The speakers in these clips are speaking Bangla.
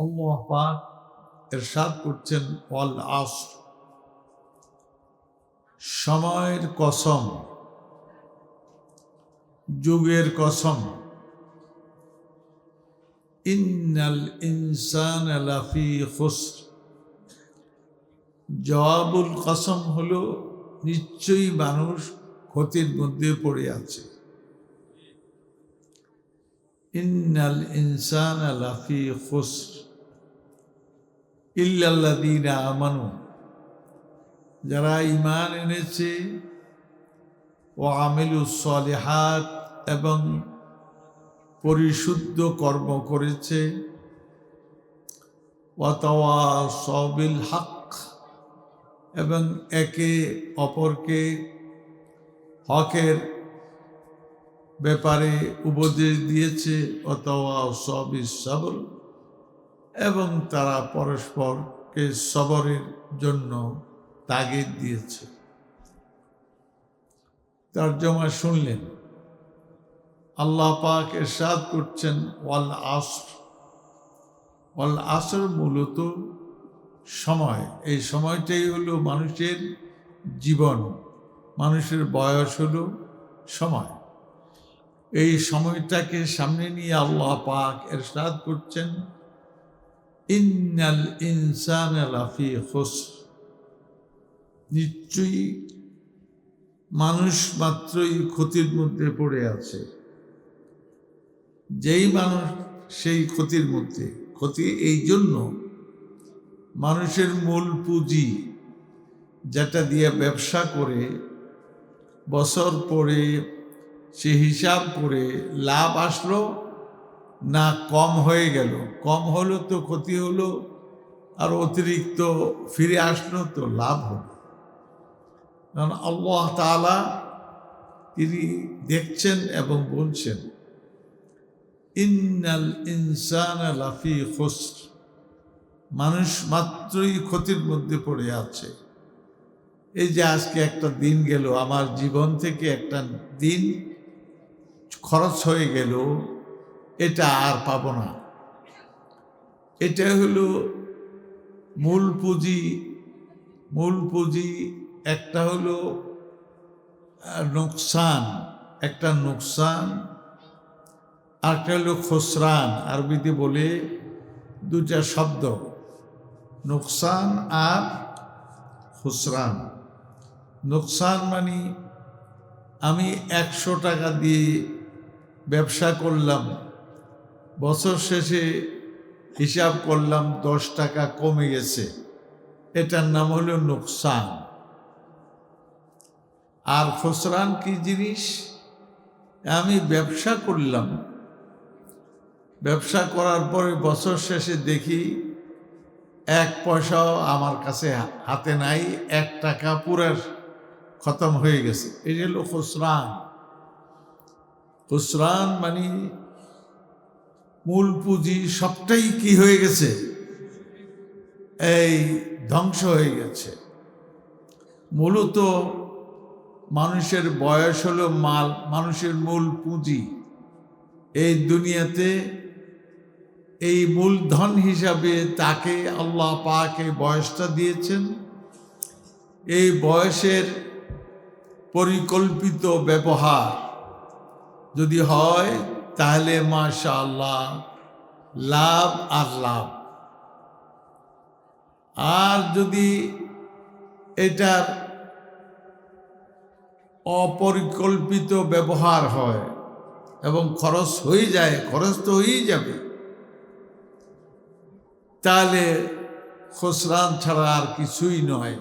আল্লাহ পাক এরশাদ করছেন অল আসর। সময়ের কসম, যুগের কসম। ইন্নাল ইনসান লাফি খুসর। জবাবুল কসম হলো, নিশ্চয়ই মানুষ ক্ষতির মধ্যে পড়ে আছে। ইন্নাল ইনসান লাফি খুসর। ইল্লাল্লাযীনা আমানু, যারা ইমান এনেছে, ও আমিলুস সলিহাত এবং পরিশুদ্ধ কর্ম করেছে ওয়াতাওয়াসবিল হক এবং একে অপরকে হকের ব্যাপারে উপদেশ দিয়েছে অথবা সবিস সবল এবং তারা পরস্পরকে সবরের জন্য তাগিদ দিয়েছে। তার তর্জমা শুনলেন, আল্লাহ পাক এরশাদ করছেন, ওয়াল আসর। ওয়াল আসর মূলত সময়। এই সময়টাই হলো মানুষের জীবন, মানুষের বয়স হলো সময়। এই সময়টাকে সামনে নিয়ে আল্লাহ পাক এরশাদ করছেন ইন্নাল ইনসান লাফি খুস। নিশ্চয়ই মানুষ মাত্রই ক্ষতির মধ্যে পড়ে আছে। যেই মানুষ সেই ক্ষতির মধ্যে, ক্ষতি এই জন্য মানুষের মূল পুঁজি যেটা দিয়ে ব্যবসা করে, বছর পরে সে হিসাব করে লাভ আসলো না, কম হয়ে গেল। কম হলো তো ক্ষতি হলো, আর অতিরিক্ত ফিরে আসলো তো লাভ হলো। কারণ আল্লাহ তালা তিনি দেখছেন এবং বলছেন, ইন্নাল ইনসান লাফি খুসর। মানুষ মাত্রই ক্ষতির মধ্যে পড়ে আছে। এই যে আজকে একটা দিন গেল, আমার জীবন থেকে একটা দিন খরচ হয়ে গেল এটা আর পাব না। এটা হলো মূল পুঁজি মূল পুঁজি একটা হলো নোকসান, একটা নোকসান, আরেকটা হলো খসরান, আরবিতে বলে দুটা শব্দ, নোকসান আর খুসরান। নোকসান মানে আমি একশো টাকা দিয়ে ব্যবসা করলাম বছর শেষে হিসাব করলাম দশ টাকা কমে গেছে। এটার নাম হলো নোকসান। আর খসরান কি জিনিস? আমি ব্যবসা করলাম। ব্যবসা করার পরে বছর শেষে দেখি এক পয়সাও আমার কাছে হাতে নাই, এক টাকা পুরার খতম হয়ে গেছে। এই হলো খুসরান খুসরান মানে মূল পুঁজি সবটাই কি হয়ে গেছে? এই ধ্বংস হয়ে গেছে। মূলত মানুষের বয়স হলো মাল, মানুষের মূল পুঁজি। এই দুনিয়াতে এই মূলধন হিসাবে তাকে আল্লাহ পাকে বয়সটা দিয়েছেন। এই বয়সের পরিকল্পিত ব্যবহার যদি হয় তাহলে মাশা আল্লাহ লাভ আর লাভ। আর যদি এটার অপরিকল্পিত ব্যবহার হয় এবং খরচ হয়ে যায়, খরচ তো হয়েই যাবে, তাহলে খসরান ছাড়া আর কিছুই নয়।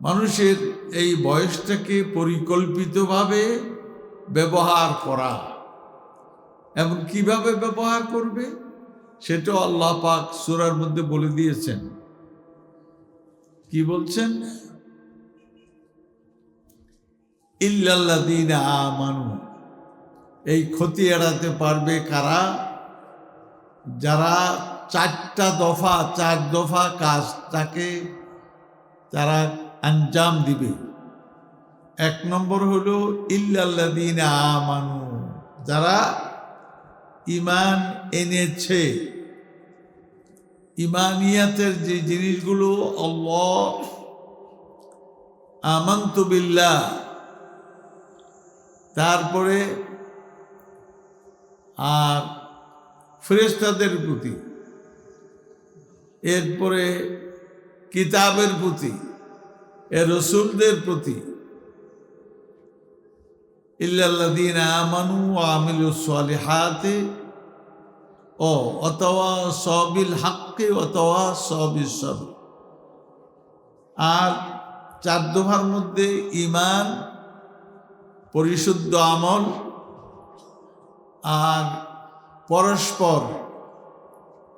মানুষের এই বয়সটাকে পরিকল্পিতভাবে ব্যবহার করা। এবং কীভাবে ব্যবহার করবে, সেটাও আল্লাহ পাক সুরার মধ্যে বলে দিয়েছেন। কি বলছেন? ইল্লাল্লাদিন আমানু, এই ক্ষতি এড়াতে পারবে কারা? যারা চারটা দফা, চার দফা কাজ তাকে তারা আঞ্জাম দিবে। এক নম্বর হলো ইল্লাল্লাদিন আমানু, যারা ইমান এনেছে। ইমানিয়াতের যে জিনিসগুলো, আল্লাহ, আমান্তু বিল্লাহ। তারপরে, আর ফেরেস্তাদের প্রতি, এরপরে কিতাবের প্রতি এ রসুলদের প্রতি ইল্লাল্লাদিন আমানু আমিলু সালিহাতে ও অতওয়া সবিল হাক্কে অতওয়া সবিল সব আর চার দফার মধ্যে ইমান পরিশুদ্ধ আমল আর পরস্পর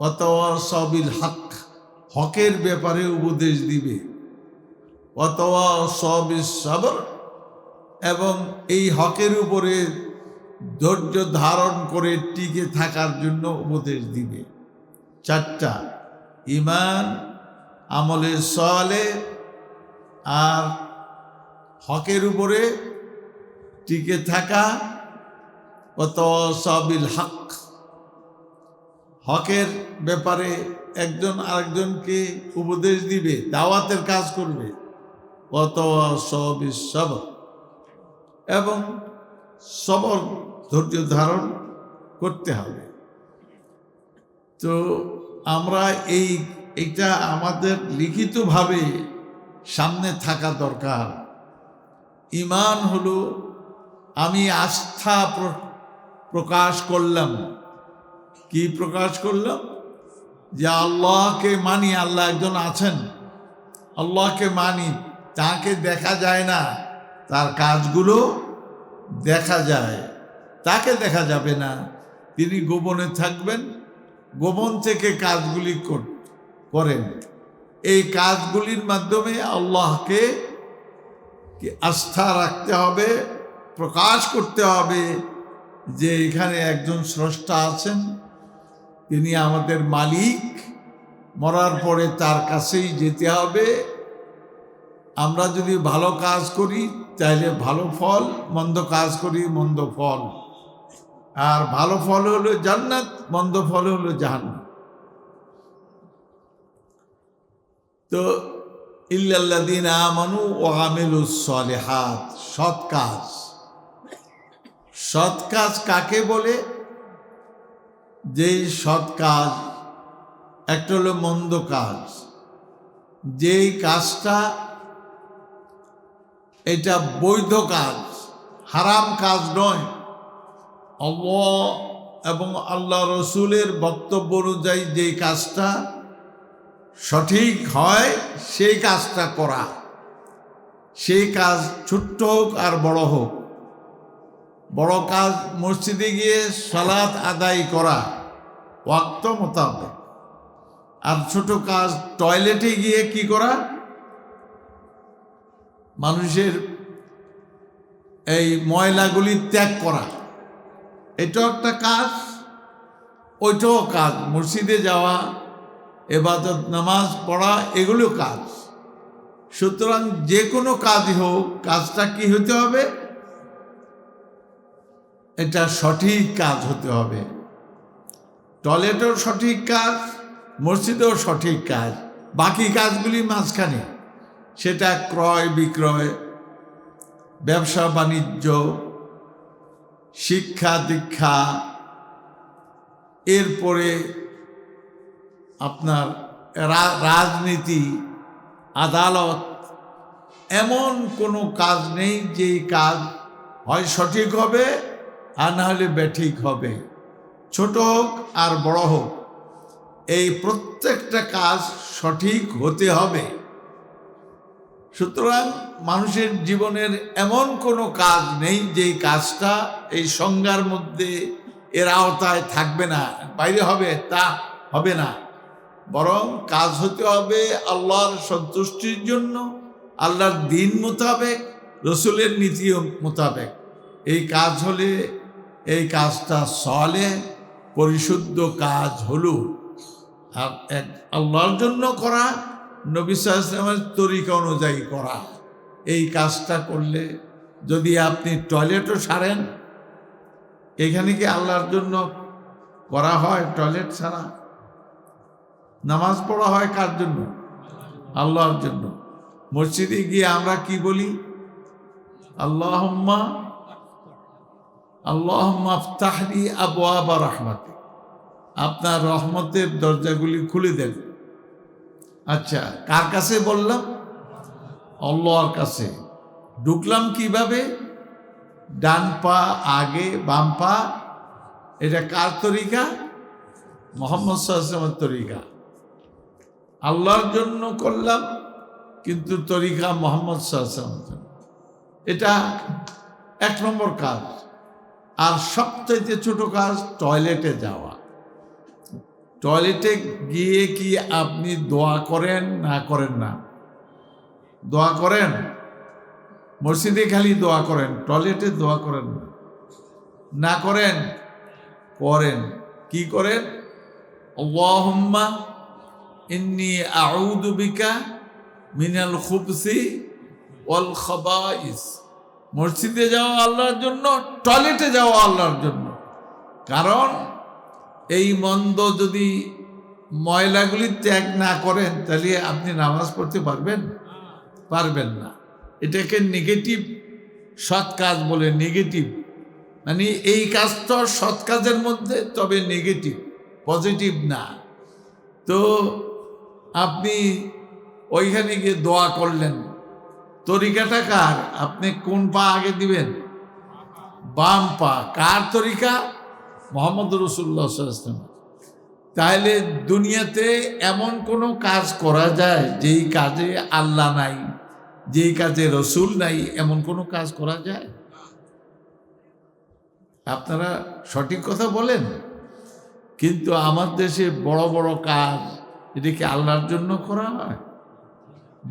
অতওয়া সবিল হক হকের ব্যাপারে উপদেশ দিবে। অতওয়া সবিল সবর এবং এই হকের উপরে ধৈর্য ধারণ করে টিকে থাকার জন্য উপদেশ দিবে। চারটা ইমান আমলে সলে আর হকের উপরে টিকে থাকা। অত সবিল হক, হকের ব্যাপারে একজন আরেকজনকে উপদেশ দিবে, দাওয়াতের কাজ করবে। অত সবিল সবর। এবং সবল ধৈর্য ধারণ করতে হবে। তো আমরা এই এটা আমাদের লিখিতভাবে সামনে থাকা দরকার। ইমান হলো, আমি আস্থা প্র- প্রকাশ করলাম। কি প্রকাশ করলাম? যে আল্লাহকে মানি, আল্লাহ একজন আছেন। আল্লাহকে মানি, তাকে দেখা যায় না। তার কাজগুলো দেখা যায়। তাকে দেখা যাবে না। তিনি গোপনে থাকবেন, গোপন থেকে কাজগুলি কর- করেন। এই কাজগুলির মাধ্যমে আল্লাহকে আস্থা রাখতে হবে, প্রকাশ করতে হবে যে এখানে একজন স্রষ্টা আছেন। তিনি আমাদের মালিক। মরার পরে তার কাছেই যেতে হবে। আমরা যদি ভালো কাজ করি তাহলে ভালো ফল, মন্দ কাজ করি, মন্দ ফল। আর ভালো ফল হলো জান্নাত, মন্দ ফল হলো জাহান্নাত তো ইল্লাল্লাদিন আমানু ও আমিলুস সলেহাত, সৎ কাজ। সৎ কাজ কাকে বলে? যেই সৎ কাজ, একটা হলো মন্দ কাজ। যেই কাজটা এটা বৈধ কাজ, হারাম কাজ নয়। আল্লাহ এবং আল্লাহ রসুলের বক্তব্য অনুযায়ী যেই কাজটা সঠিক হয়, সেই কাজটা করা। সেই কাজ ছোট্ট হোক আর বড় হোক। বড় কাজ মসজিদে গিয়ে সালাত আদায় করা ওয়াক্ত মোতাবেক। আর ছোট কাজ টয়লেটে গিয়ে কি করা? মানুষের এই ময়লাগুলি ত্যাগ করা। এটাও একটা কাজ, ওইটাও কাজ। মসজিদে যাওয়া, এবাদত, নামাজ পড়া এগুলো কাজ। সুতরাং যে কোনো কাজই হোক, কাজটা কি হতে হবে? এটা সঠিক কাজ হতে হবে। টয়লেটও সঠিক কাজ, মসজিদেও সঠিক কাজ। বাকি কাজগুলি মাঝখানে। সেটা ক্রয়, বিক্রয়, ব্যবসা, বাণিজ্য, শিক্ষা, দীক্ষা, এরপরে আপনার রাজনীতি, আদালত, এমন কোনো কাজ নেই যেই কাজ হয় সঠিক হবে আর না হলে ব্যাঠিক হবে। ছোট হোক আর বড় হোক, এই প্রত্যেকটা কাজ সঠিক হতে হবে। সুতরাং মানুষের জীবনের এমন কোনো কাজ নেই যে কাজটা এই সংজ্ঞার মধ্যে এর আওতায় থাকবে না, বাইরে হবে, তা হবে না। বরং কাজ হতে হবে আল্লাহর সন্তুষ্টির জন্য, আল্লাহর দিন মোতাবেক, রসুলের নীতি মোতাবেক। এই কাজ হলে, এই কাজটা সলে, পরিশুদ্ধ কাজ হলো। আর এক আল্লাহর জন্য করা নবী সাল্লামের তরিকা অনুযায়ী করা। এই কাজটা করলে যদি আপনি টয়লেটও সারেন, এখানে কি আল্লাহর জন্য করা হয় টয়লেট ছাড়া? নামাজ পড়া হয় কার জন্য? আল্লাহর জন্য। মসজিদে গিয়ে আমরা কি বলি? আল্লাহম্মা আল্লাহম্মা আফতাহলি আবু আবা রহমাতে আপনার রহমতের দরজাগুলি খুলে দেন। আচ্ছা কার কাছে বললাম? আল্লাহর কাছে। ঢুকলাম কীভাবে? ডান পা আগে, বাম পা। এটা কার তরিকা? মোহাম্মদ সাল্লামের তরিকা। আল্লাহর জন্য করলাম, কিন্তু তরিকা মোহাম্মদ সাল্লামের এটা এক নম্বর কাজ। আর সবচাইতে ছোট কাজ, টয়লেটে যাওয়া। টয়লেটে গিয়ে কি আপনি দোয়া করেন? না করেন না। দোয়া করেন? মসজিদে খালি দোয়া করেন? টয়লেটে দোয়া করেন না। না করেন? করেন। কি করেন? আল্লাহুম্মা ইন্নি আউযু মিনাল খুবসি ওয়াল মসজিদে যাওয়া আল্লাহর জন্য, টয়লেটে যাওয়া আল্লাহর জন্য। কারণ এই মন্দ যদি ময়লাগুলি ত্যাগ না করেন, তাহলে আপনি নামাজ পড়তে পারবেন? পারবেন না। এটাকে নেগেটিভ সৎ কাজ বলে নেগেটিভ মানে এই কাজটা সৎ কাজের মধ্যে, তবে নেগেটিভ পজিটিভ না। তো আপনি ওইখানে গিয়ে দোয়া করলেন, তরিকাটা কার? আপনি কোন পা আগে দিবেন? বাম পা। কার তরিকা? মোহাম্মদ রসুল্লাহ তাহলে দুনিয়াতে এমন কোনো কাজ করা যায় যেই কাজে আল্লাহ নাই, যেই কাজে রসুল নাই, এমন কোনো কাজ করা যায়? আপনারা সঠিক কথা বলেন। কিন্তু আমার দেশে বড় বড় কাজ, এটা কি আল্লাহর জন্য করা হয়?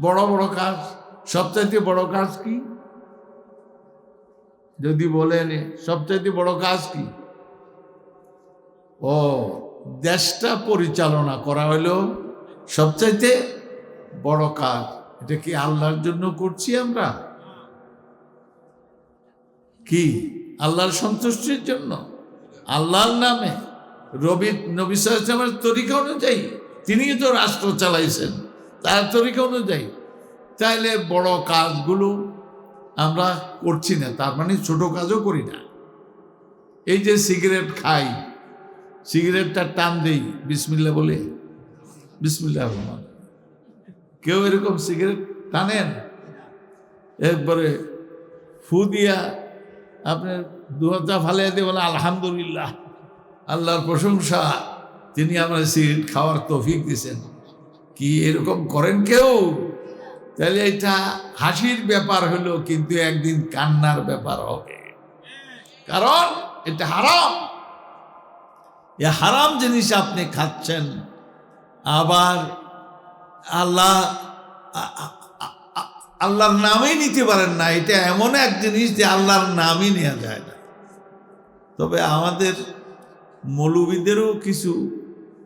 বড় বড় কাজ, সবচাইতে বড় কাজ কি? যদি বলেন, সবচাইতে বড় কাজ কি? ও, দেশটা পরিচালনা করা হলো সবচাইতে বড় কাজ। এটা কি আল্লাহর জন্য করছি আমরা? কি? আল্লাহর সন্তুষ্টির জন্য? আল্লাহর নামে রবি, নবী তরিকা অনুযায়ী তিনিই তো রাষ্ট্র চালাইছেন, তার তরিকা অনুযায়ী। তাইলে বড় কাজগুলো আমরা করছি না, তার মানে ছোট কাজও করি না। এই যে সিগারেট খাই সিগারেটটা টান দেই বিসমিল্লা বলে বিসমিল্লা রহমান। কেউ এরকম সিগারেট টানেন? এরপরে ফু দিয়া আপনার দুহাতা ফালিয়ে দিয়ে বলে, আলহামদুলিল্লাহ, আল্লাহর প্রশংসা, তিনি আমার সিগারেট খাওয়ার তৌফিক দিছেন কি এরকম করেন কেউ? তাহলে এটা হাসির ব্যাপার হলো, কিন্তু একদিন কান্নার ব্যাপার হবে। কারণ এটা হারাম। এ হারাম জিনিস আপনি খাচ্ছেন। আবার আল্লাহ আল্লাহর নামই নিতে পারেন না। এটা এমন এক জিনিস যে আল্লাহর নামই নেওয়া যায় না। তবে আমাদের মৌলবীদেরও কিছু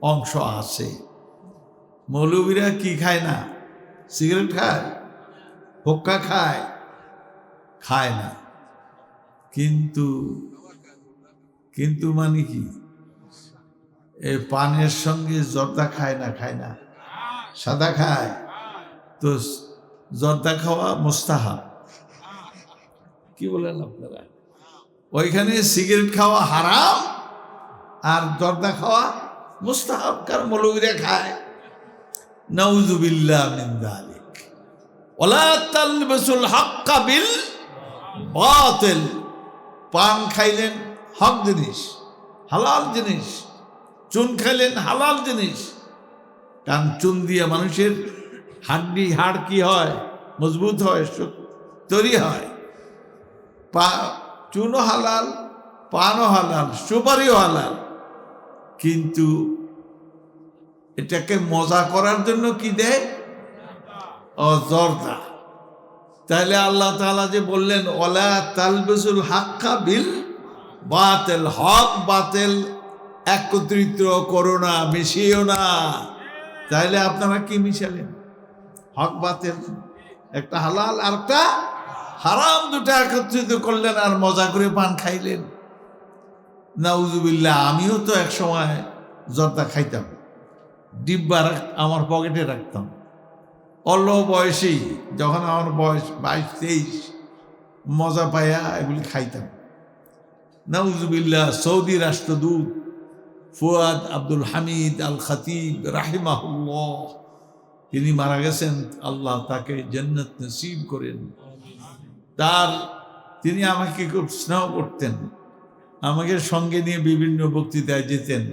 অংশ আছে। মৌলবীরা কি খায় না? সিগারেট খায়? হোক্কা খায়? খায় না। কিন্তু কিন্তু মানে কি? এ পানের সঙ্গে জর্দা খায় না খায় না। সাদা খায়। তো জর্দা খাওয়া মোস্তাহাব। কি বলেন আপনারা? ওইখানে সিগারেট খাওয়া হারাম আর জর্দা খাওয়া মুস্তাহাব, কারণ মৌলবীরা খায়। নাউজুবিল্লাহ মিন যালিক ওলা তালবাসুল হাক্কা বিল বাতিল। পান খাইলেন হক জিনিস, হালাল জিনিস। চুন খাইলেন হালাল জিনিস। কারণ চুন দিয়ে মানুষের হাড্ডি হাড় কি হয়? মজবুত হয়, তৈরি হয়। পা, চুনও হালাল, পানও হালাল, সুপারিও হালাল। কিন্তু এটাকে মজা করার জন্য কি দেয়? তাহলে আল্লাহ যে বললেন হাক্কা বিল বাতেল, হক বাতেল একত্রিত করো না, মিশিও না। তাহলে আপনারা কি মিশালেন? হক বাতেল। একটা হালাল, আর একটা হারাম দুটো একত্রিত করলেন আর মজা করে পান খাইলেন। নাউজুবিল্লাহ, আমিও তো এক সময় জর্দা খাইতাম। ডিব্বা আমার পকেটে রাখতাম। অল্প বয়সেই, যখন আমার বয়স বাইশ, তেইশ, মজা পাইয়া এগুলি খাইতাম। নাউজুবিল্লাহ, সৌদি রাষ্ট্রদূত ফুয়াদ আব্দুল হামিদ আল খতিব রাহিমাহুল্লাহ। তিনি মারা গেছেন, আল্লাহ তাকে জান্নাত নসিব করেন। তার, তিনি আমাকে খুব স্নেহ করতেন, আমাকে সঙ্গে নিয়ে বিভিন্ন বক্তৃতায় যেতেন।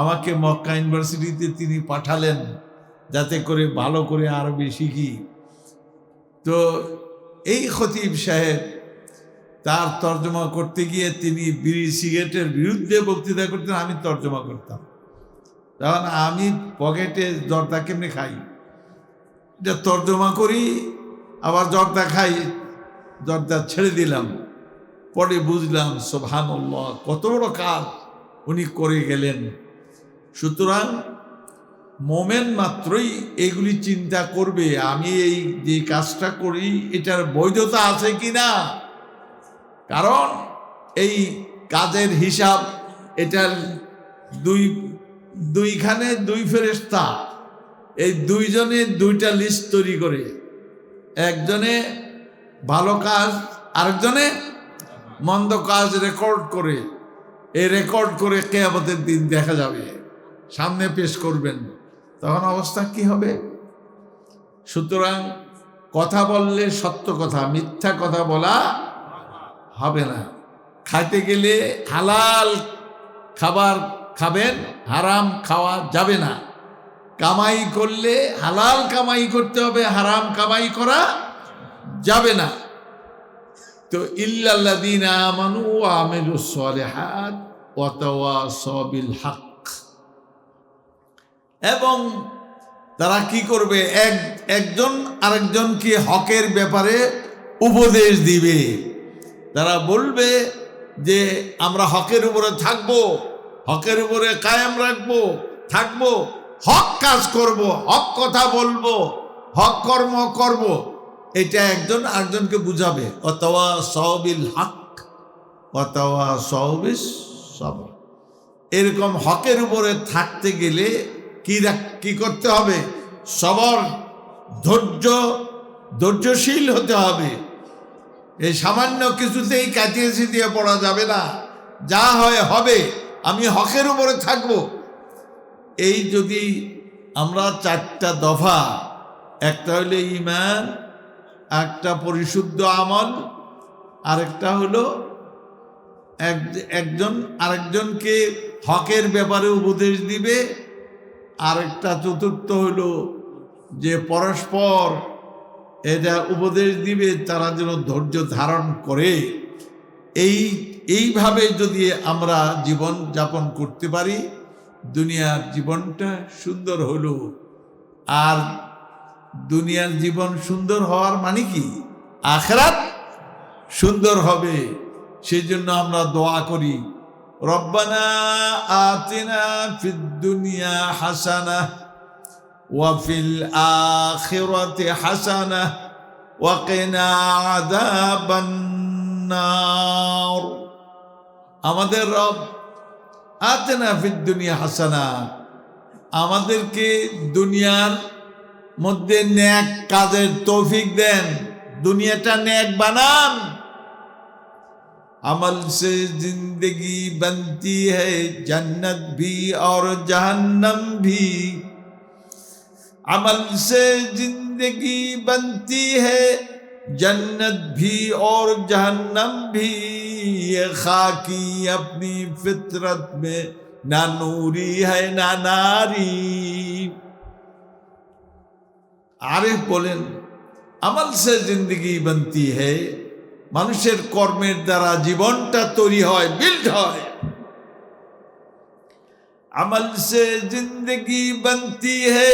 আমাকে মক্কা ইউনিভার্সিটিতে তিনি পাঠালেন, যাতে করে ভালো করে আরবি শিখি। তো এই খতিব সাহেব তার তর্জমা করতে গিয়ে তিনি বিড়ি সিগারেটের বিরুদ্ধে বক্তৃতা করতেন, আমি তর্জমা করতাম। তখন আমি পকেটে জর্দা কেমনে খাই? এটা তর্জমা করি, আবার জর্দা খাই, জর্দা ছেড়ে দিলাম। পরে বুঝলাম সোভান কত বড় কাজ উনি করে গেলেন। সুতরাং মোমেন মাত্রই এগুলি চিন্তা করবে, আমি এই যে কাজটা করি, এটার বৈধতা আছে কি না কারণ এই কাজের হিসাব এটার দুই, দুইখানে দুই ফেরেস্তা এই দুইজনে দুইটা লিস্ট তৈরি করে। একজনে ভালো কাজ, আরেকজনে মন্দ কাজ রেকর্ড করে। এই রেকর্ড করে কেয়ামতের দিন দেখা যাবে। সামনে পেশ করবেন। তখন অবস্থা কি হবে? সুতরাং কথা বললে সত্য কথা, মিথ্যা কথা বলা হবে না। খাইতে গেলে হালাল খাবার খাবেন, হারাম খাওয়া যাবে না। কামাই করলে হালাল কামাই করতে হবে, হারাম কামাই করা যাবে না। তো হক এবং তারা কি করবে? এক, একজন আরেকজনকে হকের ব্যাপারে উপদেশ দিবে। তারা বলবে যে আমরা হকের উপরে থাকব, হকের উপরে কায়েম রাখব, থাকব, হক কাজ করব, হক কথা বলব, হক কর্ম করব। এটা একজন আরেকজনকে বুঝাবে অথবা সহবিল হক অথবা সহবিস সব এরকম হকের উপরে থাকতে গেলে কি কি করতে হবে? সবর, ধৈর্য, ধৈর্যশীল হতে হবে। এই সামান্য কিছুতেই কাটিয়েছি ছিটিয়ে পড়া যাবে না। যা হয় হবে, আমি হকের উপরে থাকব। এই যদি আমরা চারটা দফা, একটা হলো ইমান একটা পরিশুদ্ধ আমল, আরেকটা হলো এক- একজন, আরেকজনকে হকের ব্যাপারে উপদেশ দিবে, আরেকটা চতুর্থ হলো যে পরস্পর এটা উপদেশ দিবে তারা যেন ধৈর্য ধারণ করে। এই, এইভাবে যদি আমরা জীবন যাপন করতে পারি, দুনিয়ার জীবনটা সুন্দর হলো। আর দুনিয়ার জীবন সুন্দর হওয়ার মানে কি? আখরাত সুন্দর হবে। সেই জন্য আমরা দোয়া করি, রব্বানা আতিনা ফিদ দুনিয়া হাসানা وفي الآخرة حسنة وقنا عذاب النار. আমাদের রব আতেনা ফিদ দুনিয়া হাসানা। আমাদেরকে দুনিয়ার মধ্যে ন্যাক কাজের তৌফিক দেন। দুনিয়াটা ন্যাক বানান। আমল সে জিন্দগি বনতি হ্যায় জান্নাত ভি আর জাহান্নম ভি। अमल से जिंदगी बनती है जन्नत भी और जहन्नम भी ये खाकी अपनी फितरत में ना नूरी है ना नारी আরিফ বলেন আমল সে জিন্দগি বনতি হে মানুষের কর্মের দ্বারা জীবনটা তৈরি হয় বিল্ড হয় अमल से जिंदगी बनती है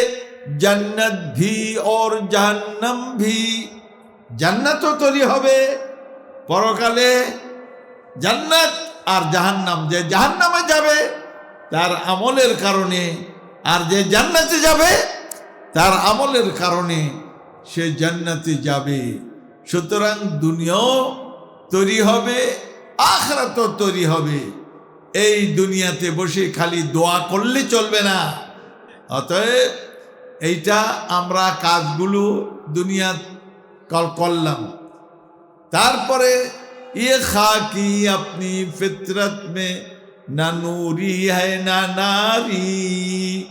জান্নাত ভি ওর জাহান্নাম ভি। জান্নাতও তৈরি হবে পরকালে। জান্নাত আর জাহান্নাম, যে জাহান্নামে যাবে তার আমলের কারণে, আর যে জান্নাতে যাবে তার আমলের কারণে সে জান্নাতে যাবে। সুতরাং দুনিয়াও তৈরি হবে আখরাত তৈরি হবে। এই দুনিয়াতে বসে খালি দোয়া করলে চলবে না। অতএব এইটা আমরা কাজগুলো দুনিয়া করলাম। তারপরে ইয়ে খাকি আপনি ফিতরত মে না নুরি হ্যায় না নারী।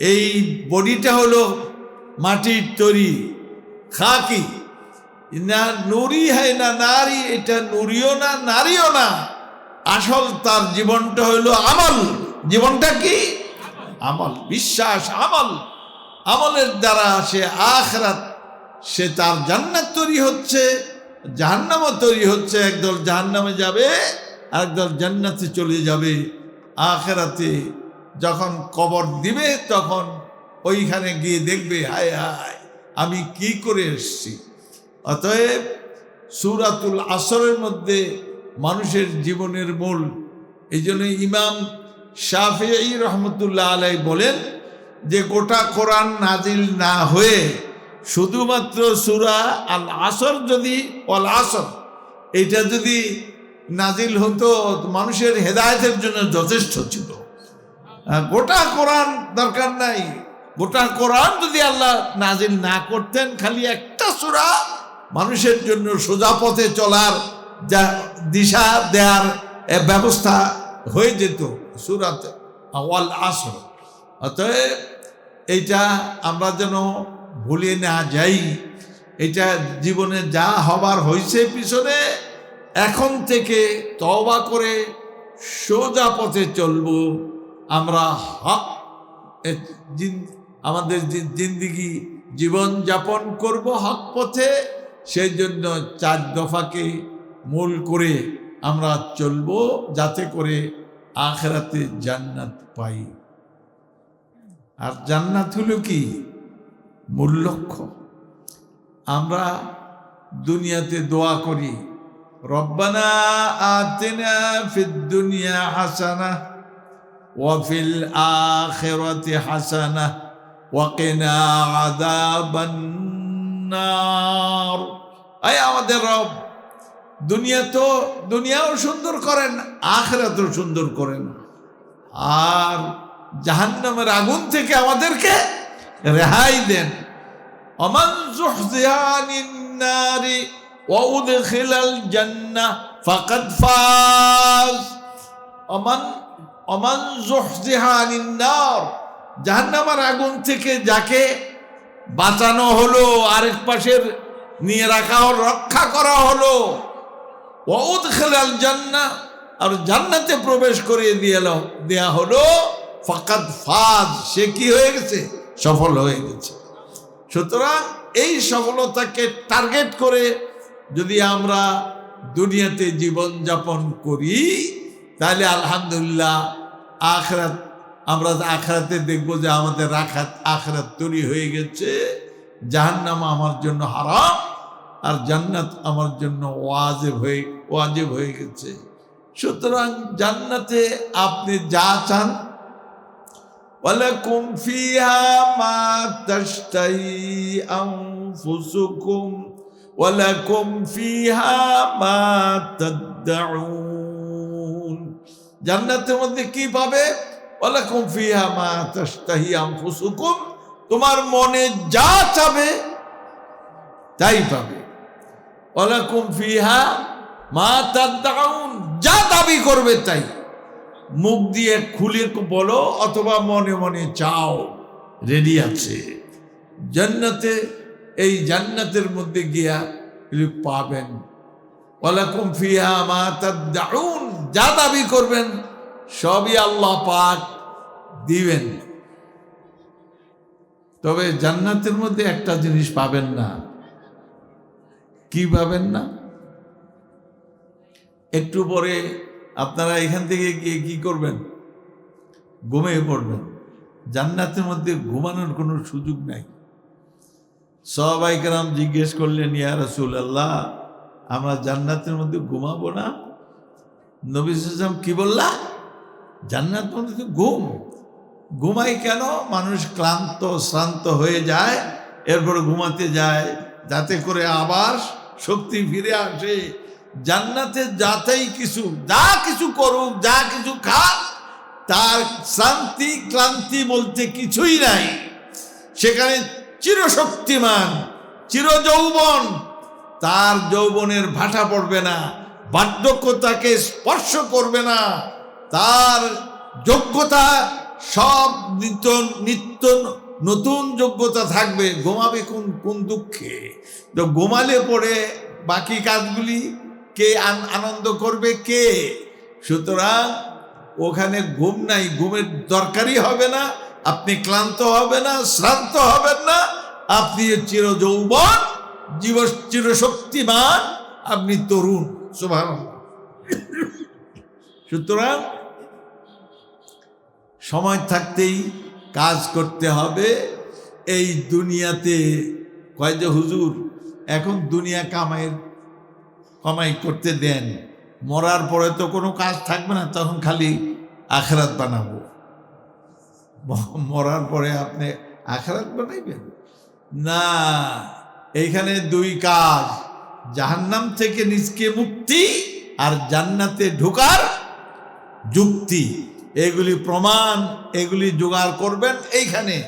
এই বডিটা হলো মাটির তৈরি, খাকি। না নুরি হয় না নারী, এটা নুরিও না, নারীও না। আসল তার জীবনটা হলো আমল। জীবনটা কি? আমল, বিশ্বাস, আমল। আমলের দ্বারা সে আখরাত, সে তার জান্নাত তৈরি হচ্ছে, জাহান্নামও তৈরি হচ্ছে একদল জাহান্নামে যাবে একদল জান্নাতে চলে যাবে। আখেরাতে যখন কবর দিবে, তখন ওইখানে গিয়ে দেখবে, হায় হায়, আমি কি করে এসছি? অতএব সুরাতুল আসরের মধ্যে মানুষের জীবনের মূল, এই জন্য ইমাম শাফি রহমতুল্লাহ আলাই বলেন যে গোটা কোরআন নাজিল না হয়ে শুধুমাত্র সুরা আল আসর যদি অল আসর এটা যদি নাজিল হতো মানুষের হেদায়তের জন্য যথেষ্ট ছিল। গোটা কোরআন দরকার নাই। গোটা কোরআন যদি আল্লাহ নাজিল না করতেন, খালি একটা সুরা মানুষের জন্য সোজা পথে চলার যা দিশা দেওয়ার ব্যবস্থা হয়ে যেত, সুরাতে ওয়াল আসর অতএব এইটা আমরা যেন ভুলিয়ে না যাই। এটা জীবনে যা হবার হয়েছে পিছনে, এখন থেকে তবা করে সোজা পথে চলব। আমরা হক আমাদের জিন্দিগি জীবন যাপন করব হক পথে সেই জন্য চার দফাকে মূল করে আমরা চলব যাতে করে আখেরাতে জান্নাত পাই। আর জান্নাত হলো কি? মূল লক্ষ্য। আমরা দুনিয়াতে দোয়া করি, রব্বানা আতেনা ফিদ দুনিয়া হাসানা ওয়াফিল আখিরাতি হাসানা ওয়াকিনা আযাবান নার। আয় আমাদের রব, দুনিয়া তো দুনিয়াও সুন্দর করেন, আখেরাতও সুন্দর করেন। আর জাহান্নামের আগুন থেকে আমাদেরকে রেহাই দেন। অমান অমান আগুন থেকে যাকে বাঁচানো হলো, আরেক পাশের নিয়ে রাখা রক্ষা করা হলো। ওউদ খেলাল জান্না আর জান্নাতে প্রবেশ করিয়ে দিয়ে দেয়া হলো ফাকাত ফাজ সে কি হয়ে গেছে? সফল হয়ে গেছে। সুতরাং এই সফলতাকে টার্গেট করে যদি আমরা দুনিয়াতে জীবন যাপন করি, তাহলে আলহামদুলিল্লাহ আখরাত, আমরা আখরাতে দেখব যে আমাদের রাখাত, আখরাত তৈরি হয়ে গেছে। জাহান্নাম আমার জন্য হারাম আর জান্নাত আমার জন্য ওয়াজেব হয়ে ওয়াজেব হয়ে গেছে। সুতরাং জান্নাতে আপনি যা চান ولكم فيها ما تشتهي أنفسكم ولكم فيها ما تدعون জান্নাতের মধ্যে কি পাবে ওয়ালাকুম ফিহা মা তাশতাহি আনফুসুকুম তোমার মনে যা চাবে তাই পাবে ওয়ালাকুম ফিহা মা তাদদাউন যা দাবি করবে তাই মুখ দিয়ে খুলে বলো অথবা মনে মনে চাও রেডি আছে। জান্নাতে, এই জান্নাতের মধ্যে গিয়া পাবেন। ওয়ালাকুম ফিহা মা তাদদাউন যা দাবি করবেন, সবই আল্লাহ পাক দিবেন। তবে জান্নাতের মধ্যে একটা জিনিস পাবেন না। কি পাবেন না? একটু পরে আপনারা এখান থেকে গিয়ে কি করবেন? ঘুমিয়ে পড়বেন। জান্নাতের মধ্যে ঘুমানোর কোনো সুযোগ নাই। সবাই কেরাম জিজ্ঞেস করলেন, ইয়া রসুল আল্লাহ আমরা জান্নাতের মধ্যে ঘুমাবো না? নবী কি বললা? জান্নাত মধ্যে তো ঘুম। ঘুমাই কেন? মানুষ ক্লান্ত, শ্রান্ত হয়ে যায়, এরপরে ঘুমাতে যায়। যাতে করে আবার শক্তি ফিরে আসে। জান্নাতে যাতেই কিছু, যা কিছু করুক, যা কিছু খাক, তার শ্রান্তি ক্লান্তি বলতে কিছুই নাই। সেখানে চিরশক্তিমান, চিরযৌবন। তার যৌবনের ভাটা পড়বে না বার্ধক্য তাকে স্পর্শ করবে না। তার যোগ্যতা সব নিত্য নিত্য নতুন যোগ্যতা থাকবে। ঘুমাবে কোন কোন দুঃখে? তো ঘুমালে পড়ে বাকি কাজগুলি কে আনন্দ করবে কে? সুতরাং ওখানে ঘুম নাই, ঘুমের দরকারই হবে না, আপনি ক্লান্ত হবে না, শ্রান্ত হবেন না, আপনি চির যৌবন জীব চিরশক্তিমান, আপনি তরুণ সুভান সুতরাং সময় থাকতেই কাজ করতে হবে, এই দুনিয়াতে, কয় যে হুজুর, এখন দুনিয়া কামাইয়ের কামাই করতে দেন। মরার পরে তো কোনো কাজ থাকবে না, তখন খালি আখরাত বানাবো। মরার পরে আপনি আখরাত বানাইবেন? না, এইখানে দুই কাজ। জাহান্নাম থেকে নিজকে মুক্তি আর জান্নাতে ঢোকার যুক্তি। এগুলি প্রমাণ, এগুলি জোগাড় করবেন এইখানে।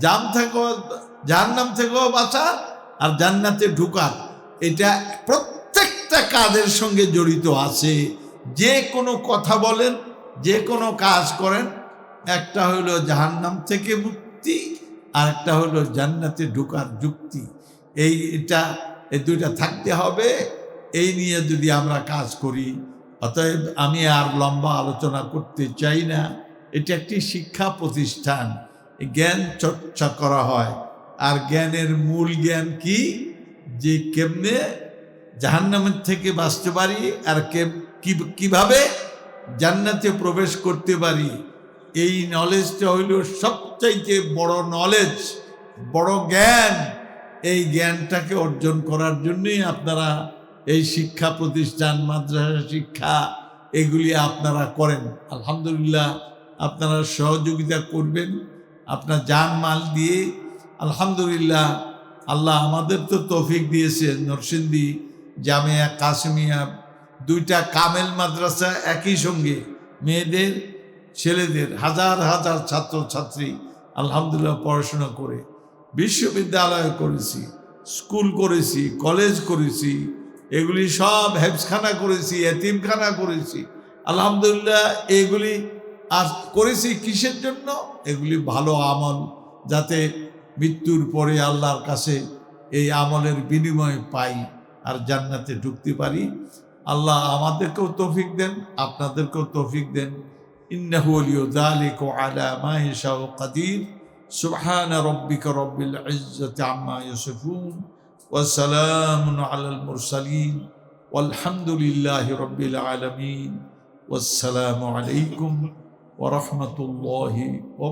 জাম থেকেও জাহান্নাম থেকেও বাঁচা আর জান্নাতে ঢুকার। এটা প্রত্যেকটা কাজের সঙ্গে জড়িত আছে। যে কোনো কথা বলেন, যে কোনো কাজ করেন, একটা হলো জাহান্নাম থেকে মুক্তি আর একটা হলো জান্নাতে ঢোকার যুক্তি। এই এটা, এই দুইটা থাকতে হবে। এই নিয়ে যদি আমরা কাজ করি, অতএব আমি আর লম্বা আলোচনা করতে চাই না। এটা একটি শিক্ষা প্রতিষ্ঠান। জ্ঞান চর্চা করা হয়। আর জ্ঞানের মূল জ্ঞান কি? যে কেমনে জাহান্নামের থেকে বাঁচতে পারি আর কে কীভাবে? জান্নাতে প্রবেশ করতে পারি। এই নলেজটা হইল সবচাইতে বড় নলেজ বড় জ্ঞান। এই জ্ঞানটাকে অর্জন করার জন্যই আপনারা এই শিক্ষা প্রতিষ্ঠান, মাদ্রাসা শিক্ষা, এগুলি আপনারা করেন। আলহামদুলিল্লাহ আপনারা সহযোগিতা করবেন। আপনার জান, মাল দিয়ে আলহামদুলিল্লাহ আল্লাহ আমাদের তো তৌফিক দিয়েছে নরসিংদী জামিয়া কাশ্মিয়া দুইটা কামেল মাদ্রাসা একই সঙ্গে, মেয়েদের, ছেলেদের, হাজার হাজার ছাত্র ছাত্রী আলহামদুলিল্লাহ পড়াশোনা করে। বিশ্ববিদ্যালয় করেছি, স্কুল করেছি, কলেজ করেছি, এগুলি সব হেফসখানা করেছি, এতিমখানা করেছি। আলহামদুলিল্লাহ এগুলি আর করেছি কিসের জন্য? এগুলি ভালো আমল, যাতে মৃত্যুর পরে আল্লাহর কাছে এই আমলের বিনিময় পাই। আর জান্নাতে ঢুকতে পারি। আল্লাহ আমাদেরকেও তৌফিক দেন, আপনাদেরকেও তৌফিক দেন। ইন্নাহু লিয়ুযালিকু আলা মা ইয়াশাউ কাদির। সুবহান রাব্বিকা রাব্বিল ইজ্জাতি আম্মা ইয়াসিফুন। ওয়া সালামুন আলাল মুরসালিন। ওয়ালহামদুলিল্লাহি রাব্বিল আলামিন। ওয়াসসালামু আলাইকুম ওয়া রাহমাতুল্লাহি ওয়া